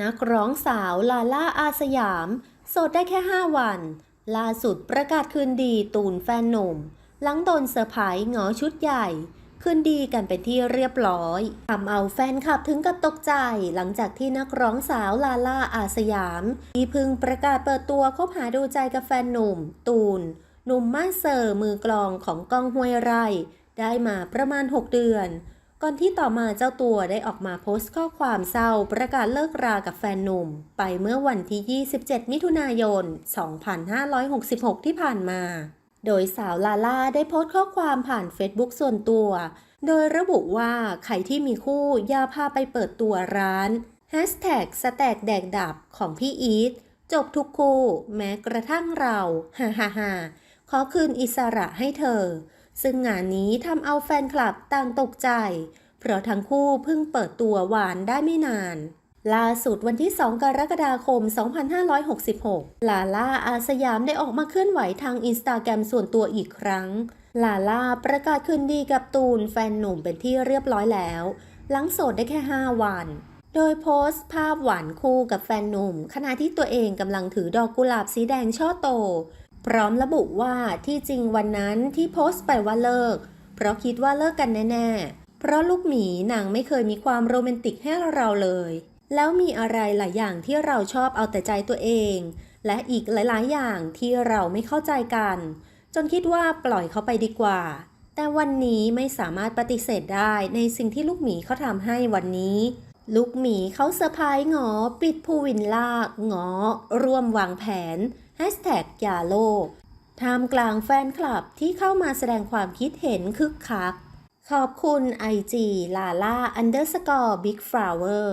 นักร้องสาวลาล่าอาสยาม โสดได้แค่ 5 วัน ล่าสุดประกาศคืนดีตูนแฟนหนุ่ม หลังโดนเซอร์ไพรส์งอชุดใหญ่ คืนดีกันเป็นที่เรียบร้อยทำเอาแฟนคลับถึงกับตกใจ หลังจากที่นักร้องสาวลาล่าอาสยาม ที่พึงประกาศเปิดตัวคบหาดูใจกับแฟนหนุ่ม ตูนหนุ่มมาเซอร์มือกลองของกองห้วยไร่ ได้มาประมาณ 6 เดือน ก่อนที่ต่อมาเจ้าตัวได้ออกมาโพสต์ข้อความเศร้าประกาศเลิกรากับแฟนหนุ่ม ไปเมื่อวันที่ 27 มิถุนายน 2566 ที่ผ่านมา โดยสาวลาล่าได้โพสต์ข้อความผ่านเฟซบุ๊กส่วนตัว โดยระบุว่าใครที่มีคู่อย่าพาไปเปิดตัวร้าน Hashtag สแตกแดกดับของพี่อีทจบทุกคู่ แม้กระทั่งเราฮ่าฮ่าฮ่าขอคืนอิสระให้เธอ ซึ่งงานนี้ทำเอาแฟนคลับต่างตกใจ เพราะทั้งคู่เพิ่งเปิดตัวหวานได้ไม่นาน ล่าสุดวันที่ 2 กรกฎาคม 2566 ลาล่าอาสยามได้ออกมาเคลื่อนไหวทางอินสตาแกรมส่วนตัวอีกครั้ง ลาล่าประกาศคืนดีกับตูนแฟนหนุ่มเป็นที่เรียบร้อยแล้ว หลังโสดได้แค่ 5 วันโดยโพสต์ภาพหวานคู่กับแฟนหนุ่ม ขณะที่ตัวเองกำลังถือดอกกุหลาบสีแดงช่อโต พร้อมระบุว่าที่จริงวันนั้นที่โพสต์ไปว่าเลิก เพราะคิดว่าเลิกกันแน่ๆ เพราะลูกหมีนางไม่เคยมีความโรแมนติกให้เราเลย แล้วมีอะไรหลายอย่างที่เราชอบเอาแต่ใจตัวเอง และอีกหลายๆ อย่างที่เราไม่เข้าใจกัน จนคิดว่าปล่อยเขาไปดีกว่า แต่วันนี้ไม่สามารถปฏิเสธได้ในสิ่งที่ลูกหมีเขาทำให้วันนี้ลูกหมีเขาเซอร์ไพรส์หงอ ปิดภูวินล่าหงอร่วมวางแผน แฮชแท็กยาโลท่ามกลางแฟนคลับที่เข้ามาแสดงความคิดเห็นคึกคัก ขอบคุณ IG ลาล่า underscore big flower